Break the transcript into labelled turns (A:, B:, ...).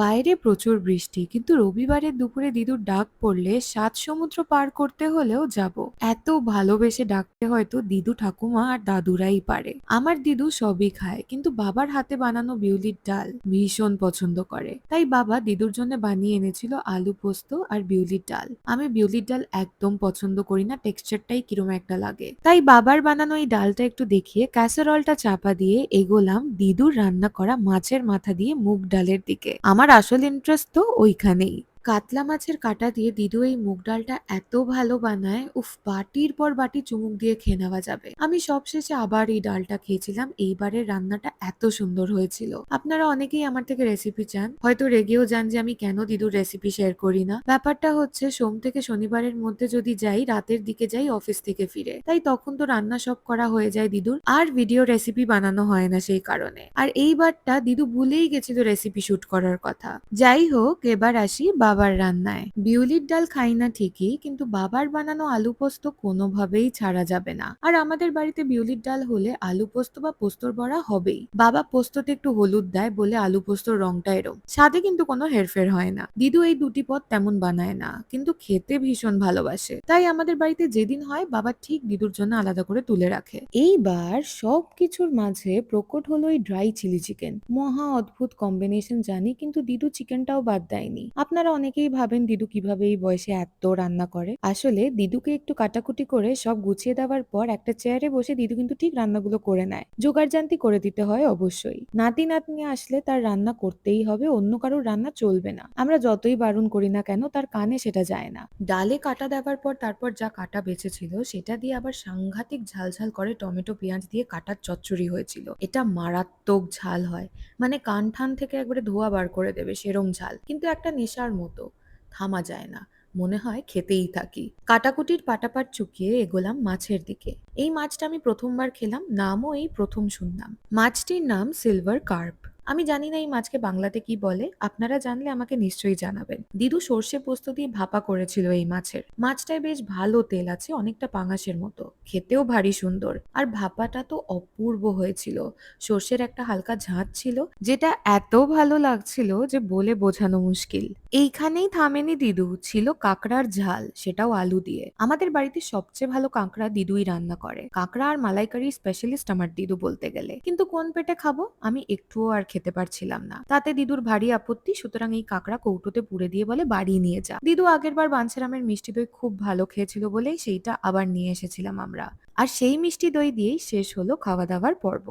A: বাইরে প্রচুর বৃষ্টি, কিন্তু রবিবারের দুপুরে দিদুর ডাক পড়লে সাত সমুদ্র পার করতে হলেও যাব। এত ভালোবেসে ডাকতে হয়তো দিদু ঠাকুমা আর দাদুরাই পারে। আমার দিদু সবই খায়, কিন্তু বাবার হাতে বানানো বিউলির ডাল ভীষণ পছন্দ করে। তাই বাবা দিদুর জন্য বানিয়ে এনেছিল আলু পোস্ত আর বিউলির ডাল। আমি বিউলির ডাল একদম পছন্দ করি না, টেক্সচারটাই কিরম একটা লাগে। তাই বাবার বানানো এই ডালটা একটু দেখিয়ে ক্যাসারলটা চাপা দিয়ে এগোলাম দিদুর রান্না করা মাছের মাথা দিয়ে মুগ ডালের দিকে। আমার আসল ইন্টারেস্ট তো ওইখানেই। কাতলা মাছের কাঁটা দিয়ে দিদু এই মুগ ডালটা এত ভালো বানায়, উফ, বাটির পর বাটি চুমুক দিয়ে খেয়ে নেওয়া যাবে। আমি সবশেষে আবার এই ডালটা খেয়েছিলাম এইবারের রান্নাটা এত সুন্দর হয়েছিল। আপনারা অনেকেই আমার থেকে রেসিপি চান, হয়তো রেগেও যান যে আমি কেন দিদুর রেসিপি শেয়ার করি না। ব্যাপারটা হচ্ছে, সোম থেকে শনিবারের মধ্যে যদি যাই, রাতের দিকে যাই অফিস থেকে ফিরে। তাই তখন তো রান্না সব করা হয়ে যায় দিদুর, আর ভিডিও রেসিপি বানানো হয় না সেই কারণে। আর এইবারটা দিদু ভুলেই গেছিল রেসিপি শুট করার কথা। যাই হোক, এবার আসি বাবার রান্নায়। বিউলির ডাল খাই না ঠিকই, কিন্তু বাবার বানানো আলু পোস্ত কোনোভাবেই ছাড়া যাবে না। আর আমাদের বাড়িতে বিউলির ডাল হলে আলু পোস্ত বা পোস্তর বড়া হবেই। বাবা পোস্ততে একটু হলুদ দেয় বলে আলু পোস্তর রংটা এরম। স্বাদে কিন্তু কোনো হেরফের হয় না। দিদু এই দুটি পদ তেমন বানায় না, কিন্তু খেতে ভীষণ ভালোবাসে। তাই আমাদের বাড়িতে যেদিন হয়, বাবা ঠিক দিদুর জন্য আলাদা করে তুলে রাখে। এইবার সব কিছুর মাঝে প্রকট হলো এই ড্রাই চিলি চিকেন মহা অদ্ভুত কম্বিনেশন জানি, কিন্তু দিদু চিকেনটাও বাদ দেয়নি। আপনারা অনেকেই ভাবেন দিদু কীভাবে এই বয়সে এত রান্না করে। আসলে দিদুকে একটু কাটাকুটি করে সব গুছিয়ে দেওয়ার পর একটা চেয়ারে বসে দিদু কিন্তু ঠিক রান্নাগুলো করে নেয়। জোগাড়জান্তি করে দিতে হয় অবশ্যই। নাতি নাতনি আসলে তার রান্না করতেই হবে, অন্য কারোর রান্না চলবে না। আমরা যতই বারণ করি না কেন তার কানে সেটা যায় না। ডালে কাটা দেওয়ার পর তারপর যা কাটা বেঁচেছিল সেটা দিয়ে আবার সাংঘাতিক ঝালঝাল করে টমেটো, পেঁয়াজ দিয়ে কাটার চচ্চড়ি হয়েছিল। এটা মারাত্মক ঝাল হয়। মানে কান ঠান থেকে একবারে ধোয়া বার করে দেবে, সেরম ঝাল। কিন্তু একটা নেশার মতো। থামা যায় না। মনে হয় খেতেই থাকি। কাটাকুটির পাটাপাট চুকিয়ে এগোলাম মাছের দিকে। এই মাছটা আমি প্রথমবার খেলাম, নামও এই প্রথম শুনলাম। মাছটির নাম সিলভার কার্প। আমি জানি না এই মাছকে বাংলাতে কি বলে, আপনারা জানলে আমাকে নিশ্চয়ই জানাবেন। দিদু সর্ষে পোস্ত দিয়ে ভাপা করেছিল এই মাছের। মাছটায় বেশ ভালো তেল আছে, অনেকটা পাঙাশের মতো। খেতেও ভারী সুন্দর। আর ভাপাটা তো অপূর্ব হয়েছিল। সর্ষের একটা হালকা ঝাঁঝ ছিল, যেটা এত ভালো লাগছিল যে বলে বোঝানো মুশকিল। এইখানেই থামেনি দিদু, ছিল কাঁকড়ার ঝাল, সেটাও আলু দিয়ে। আমাদের বাড়িতে সবচেয়ে ভালো কাঁকড়া দিদুই রান্না করে। কাঁকড়া আর মালাইকারি স্পেশালিস্ট আমার দিদু বলতে গেলে। কিন্তু কোন পেটে খাব? আমি একটুও আর খেতে পারছিলাম না। তাতে দিদুর ভারী আপত্তি, সুতরাং এই কাঁকড়া কৌটোতে পুড়ে দিয়ে বলে, বাড়ি নিয়ে যা। দিদু আগের বার বাঞ্ছারামের মিষ্টি দই খুব ভালো খেয়েছিল বলেই সেইটা আবার নিয়ে এসেছিলাম আমরা। আর সেই মিষ্টি দই দিয়েই শেষ হলো খাওয়া দাওয়ার পর্ব।